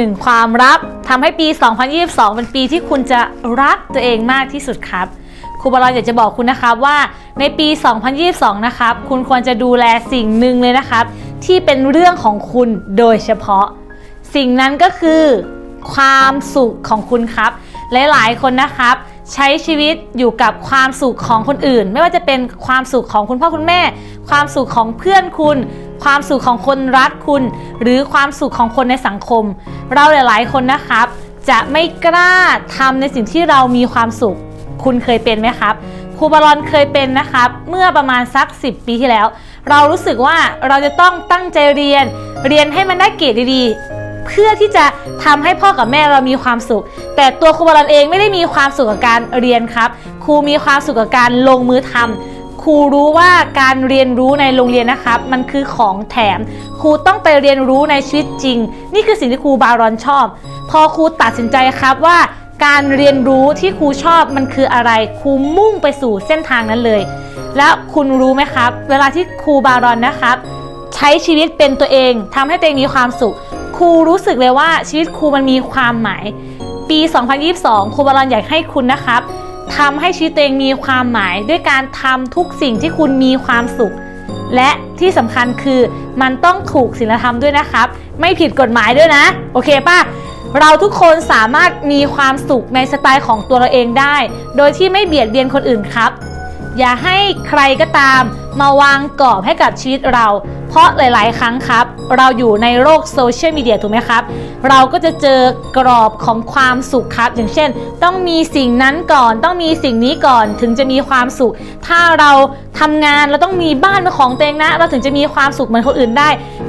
1. ความรับทำให้ปี 2022 เป็นปีที่คุณจะรักตัวเองมากที่สุดครับครูบอลอยากจะบอกคุณนะครับว่าในปี 2022 นะครับคุณควรจะดูแลสิ่งหนึ่งเลยนะครับ ที่เป็นเรื่องของคุณโดยเฉพาะ สิ่งนั้นก็คือความสุขของคุณครับ หลาย ๆ คนนะครับ ใช้ชีวิตอยู่กับความสุขของคนอื่น ไม่ว่าจะเป็นความสุขของคุณพ่อคุณแม่ ความสุขของเพื่อนคุณ ความสุขของคนรักคุณ หรือความสุขของคนในสังคม เราหลาย ๆ คนนะครับ จะไม่กล้าทำในสิ่งที่เรามีความสุข คุณเคยเป็นไหมครับครูบาลอนเคยเป็นนะครับ เมื่อประมาณสัก 10 ปีที่แล้ว เรารู้สึกว่าเราจะต้องตั้งใจเรียน เรียนให้มันได้เกรดดีๆเพื่อที่จะทำให้พ่อกับแม่เรามีความสุข แต่ตัวครูบาลอนเองไม่ได้มีความสุขกับการเรียนครับ ครูมีความสุขกับการลงมือทำ ครูรู้ว่าการเรียนรู้ในโรงเรียนนะครับ มันคือของแถม ครูต้องไปเรียนรู้ในชีวิตจริง นี่คือสิ่งที่ครูบารอนชอบ พอครูตัดสินใจครับว่า การเรียนรู้ที่ครูชอบมันคืออะไร ครูมุ่งไปสู่เส้นทางนั้นเลย แล้วคุณรู้ไหมครับ เวลาที่ครูบารอนนะครับ ใช้ชีวิตเป็นตัวเองทำให้ตัวเองมีความสุข ครูรู้สึกเลยว่าชีวิตครูมันมีความหมาย ปี 2022 ครูบารอนอยากให้คุณนะครับ ทำให้ชีวิตตัวเองมีความหมาย ด้วยการทำทุกสิ่งที่คุณมีความสุข และที่สำคัญคือมันต้องถูกศีลธรรมด้วยนะครับ ไม่ผิดกฎหมายด้วยนะ โอเคป่ะเราทุกคนสามารถมีความสุขในสไตล์ของตัวเราเองได้ โดยที่ไม่เบียดเบียนคนอื่นครับ อย่าให้ใครก็ตามมาวางกรอบให้กับชีวิตเรา เพราะหลาย ๆ ครั้งครับ เราอยู่ในโลกโซเชียลมีเดียถูกไหมครับ เราก็จะเจอกรอบของความสุขครับ อย่างเช่น ต้องมีสิ่งนั้นก่อน ต้องมีสิ่งนี้ก่อนถึงจะมีความสุข ถ้าเราทำงานเราต้องมีบ้านเป็นของตัวเองนะ เราถึงจะมีความสุขเหมือนคนอื่นได้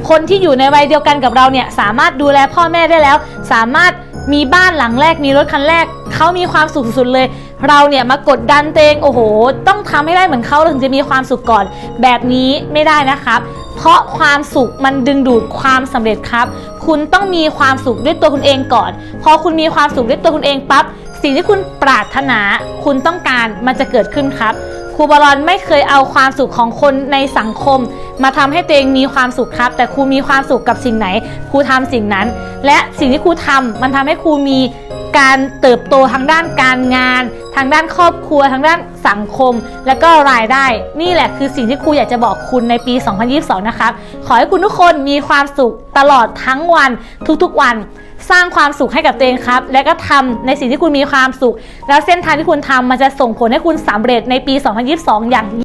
คนที่อยู่ในวัยเดียวกันกับเราเนี่ยสามารถดูแลพ่อแม่ได้แล้ว สามารถมีบ้านหลังแรกมีรถคันแรกเขามีความสุขสุดๆเลย เราเนี่ยมากดดันเองโอ้โห ต้องทำให้ได้เหมือนเขาถึงจะมีความสุขก่อน แบบนี้ไม่ได้นะครับ เพราะความสุขมันดึงดูดความสำเร็จครับ คุณต้องมีความสุขด้วยตัวคุณเองก่อน พอคุณมีความสุขด้วยตัวคุณเองปั๊บสิ่งที่คุณปรารถนา คุณต้องการมันจะเกิดขึ้นครับครูบอลอนไม่เคยเอาความสุขของคนในสังคม มาทำให้ตัวเองมีความสุขครับ แต่ครูมีความสุขกับสิ่งไหน ครูทำสิ่งนั้น และสิ่งที่ครูทำมันทำให้ครูมี การเติบโตทางด้านการงาน ทางด้านครอบครัวทางด้านสังคม และก็รายได้ นี่แหละคือสิ่งที่ครูอยากจะบอกคุณในปี 2022 นะครับ ขอให้คุณทุกคนมีความสุขตลอดทั้งวันทุกๆวันสร้างความสุขให้กับตัวเองครับ และก็ทำในสิ่งที่คุณมีความสุข แล้วเส้นทางที่คุณทำมันจะส่งผลให้คุณสำเร็จในปี 2022 อย่าง